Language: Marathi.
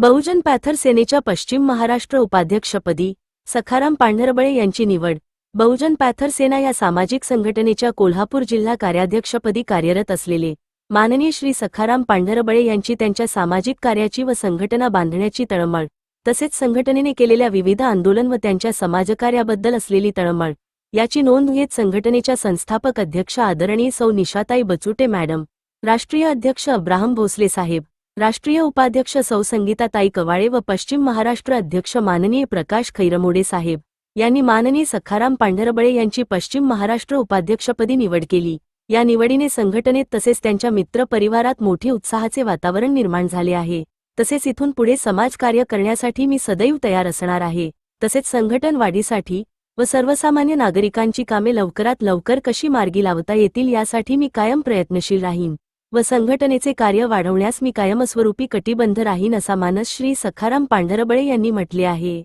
बहुजन पॅथर सेनेच्या पश्चिम महाराष्ट्र उपाध्यक्षपदी सखाराम पांढरबळे यांची निवड. बहुजन पॅथर सेना या सामाजिक संघटनेच्या कोल्हापूर जिल्हा कार्याध्यक्षपदी कार्यरत असलेले माननीय श्री सखाराम पांढरबळे यांची त्यांच्या सामाजिक कार्याची व संघटना बांधण्याची तळमळ तसेच संघटनेने केलेल्या विविध आंदोलन व त्यांच्या समाजकार्याबद्दल असलेली तळमळ याची नोंद घेत संघटनेच्या संस्थापक अध्यक्ष आदरणीय सौ निशाताई बचुटे मॅडम राष्ट्रीय अध्यक्ष अब्राहम भोसले साहेब राष्ट्रीय उपाध्यक्ष सौ संगीताताई कवाळे व पश्चिम महाराष्ट्र अध्यक्ष माननीय प्रकाश खैरमोडे साहेब यांनी माननीय सखाराम पांढरबळे यांची पश्चिम महाराष्ट्र उपाध्यक्षपदी निवड केली. या निवडीने संघटनेत तसेच त्यांच्या मित्र परिवारात मोठे उत्साहाचे वातावरण निर्माण झाले आहे. तसेच इथून पुढे समाजकार्य करण्यासाठी मी सदैव तयार असणार आहे. तसेच संघटन वाढीसाठी व सर्वसामान्य नागरिकांची कामे लवकरात लवकर कशी मार्गी लावता येतील यासाठी मी कायम प्रयत्नशील राहीन. व संघटनेचे कार्य वाढवण्यास मी कायमस्वरूपी कटिबंध राहीन असा मानस श्री सखाराम पांढरबळे यांनी म्हटले आहे.